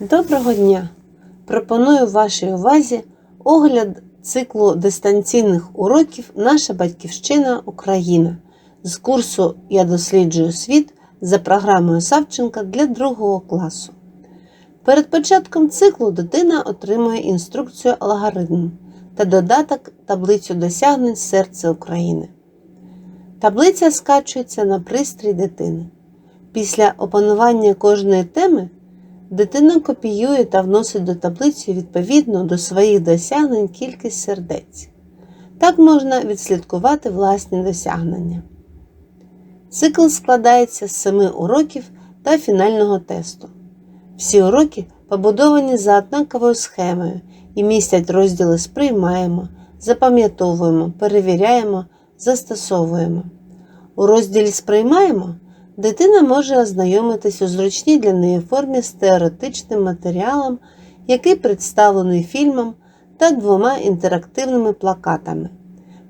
Доброго дня! Пропоную вашій увазі огляд циклу дистанційних уроків Наша Батьківщина Україна з курсу Я досліджую світ за програмою Савченка для другого класу. Перед початком циклу дитина отримує інструкцію алгоритм та додаток таблицю досягнень серця України. Таблиця скачується на пристрій дитини. Після опанування кожної теми Дитина копіює та вносить до таблиці відповідно до своїх досягнень кількість сердець. Так можна відслідкувати власні досягнення. Цикл складається з семи уроків та фінального тесту. Всі уроки побудовані за однаковою схемою і містять розділи сприймаємо, запам'ятовуємо, перевіряємо, застосовуємо. У розділі сприймаємо дитина може ознайомитись у зручній для неї формі з теоретичним матеріалом, який представлений фільмом та двома інтерактивними плакатами.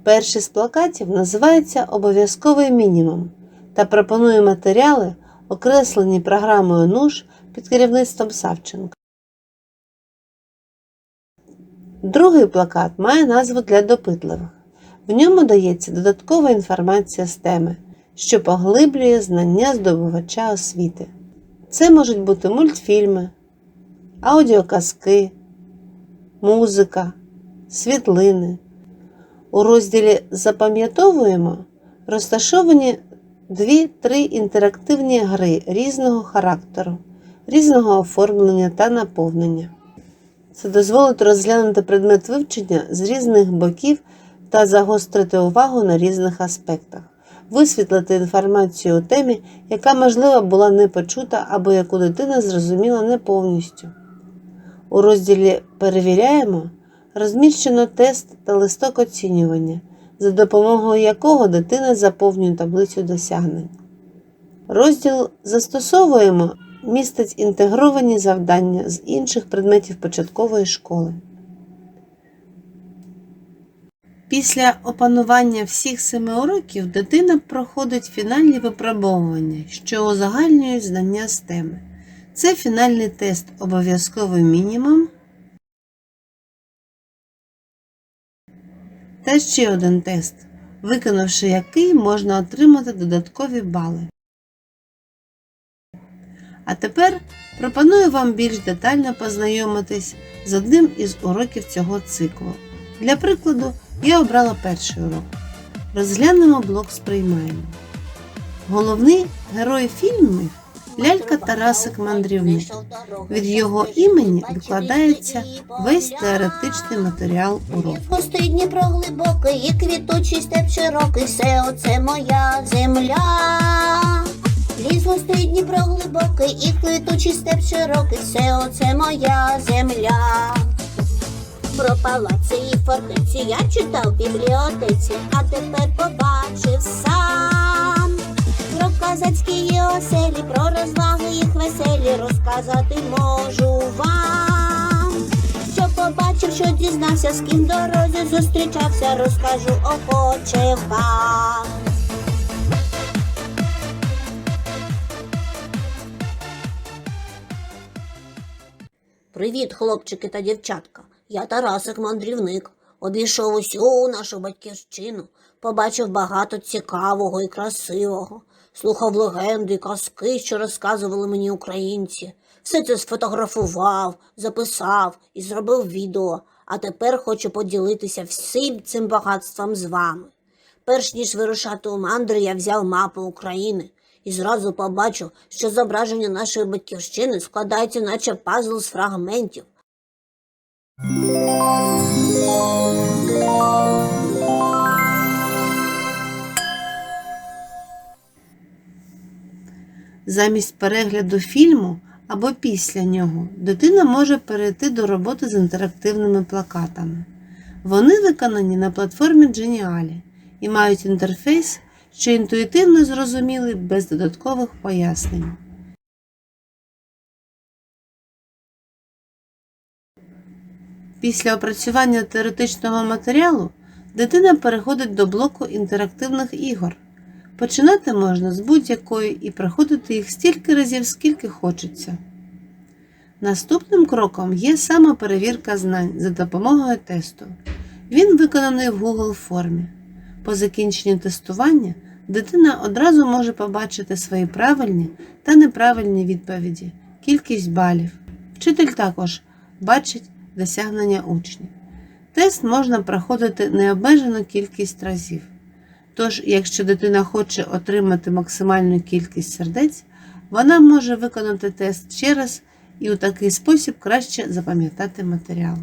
Перший з плакатів називається Обов'язковий мінімум та пропонує матеріали, окреслені програмою НУШ під керівництвом Савченка. Другий плакат має назву для допитливих. В ньому дається додаткова інформація з теми що поглиблює знання здобувача освіти. Це можуть бути мультфільми, аудіоказки, музика, світлини. У розділі Запам'ятовуємо розташовані дві-три інтерактивні гри різного характеру, різного оформлення та наповнення. Це дозволить розглянути предмет вивчення з різних боків та загострити увагу на різних аспектах висвітлити інформацію у темі, яка, можливо, була не почута або яку дитина зрозуміла не повністю. У розділі Перевіряємо розміщено тест та листок оцінювання, за допомогою якого дитина заповнює таблицю досягнень. Розділ Застосовуємо містить інтегровані завдання з інших предметів початкової школи. Після опанування всіх семи уроків дитина проходить фінальні випробовування, що узагальнюють знання з теми. Це фінальний тест обов'язковий мінімум. Та ще один тест, виконавши який можна отримати додаткові бали. А тепер пропоную вам більш детально познайомитись з одним із уроків цього циклу. Для прикладу, я обрала перший урок. Розглянемо блок сприймаємо. Головний герой фільмів лялька Тарасик Мандрівник. Від його імені викладається весь теоретичний матеріал уроку. Густий Дніпро глибокий, і квітучий степ широкий, все оце моя земля. Ліс густий Дніпро глибокий, і квітучий степ широкий, все оце моя земля. Про палаці і фортеці я читав в бібліотеці, а тепер побачив сам. Про казацькі оселі, про розваги їх веселі розказати можу вам. Що побачив, що дізнався, з ким дорозі зустрічався, розкажу охоче вам. Привіт, хлопчики та дівчатка. Я Тарасик мандрівник. Обійшов усю нашу батьківщину, побачив багато цікавого і красивого, слухав легенди і казки, що розказували мені українці. Все це сфотографував, записав і зробив відео, а тепер хочу поділитися всім цим багатством з вами. Перш ніж вирушати у мандри, я взяв мапу України і зразу побачив, що зображення нашої батьківщини складається, наче пазл з фрагментів. Замість перегляду фільму або після нього дитина може перейти до роботи з інтерактивними плакатами. Вони виконані на платформі Geniali і мають інтерфейс, що інтуїтивно зрозумілий без додаткових пояснень. Після опрацювання теоретичного матеріалу дитина переходить до блоку інтерактивних ігор. Починати можна з будь-якої і проходити їх стільки разів, скільки хочеться. Наступним кроком є самоперевірка знань за допомогою тесту. Він виконаний в Google формі. По закінченню тестування дитина одразу може побачити свої правильні та неправильні відповіді, кількість балів. Вчитель також бачить досягнення учнів. Тест можна проходити необмежену кількість разів. Тож, якщо дитина хоче отримати максимальну кількість сердець, вона може виконати тест ще раз і у такий спосіб краще запам'ятати матеріал.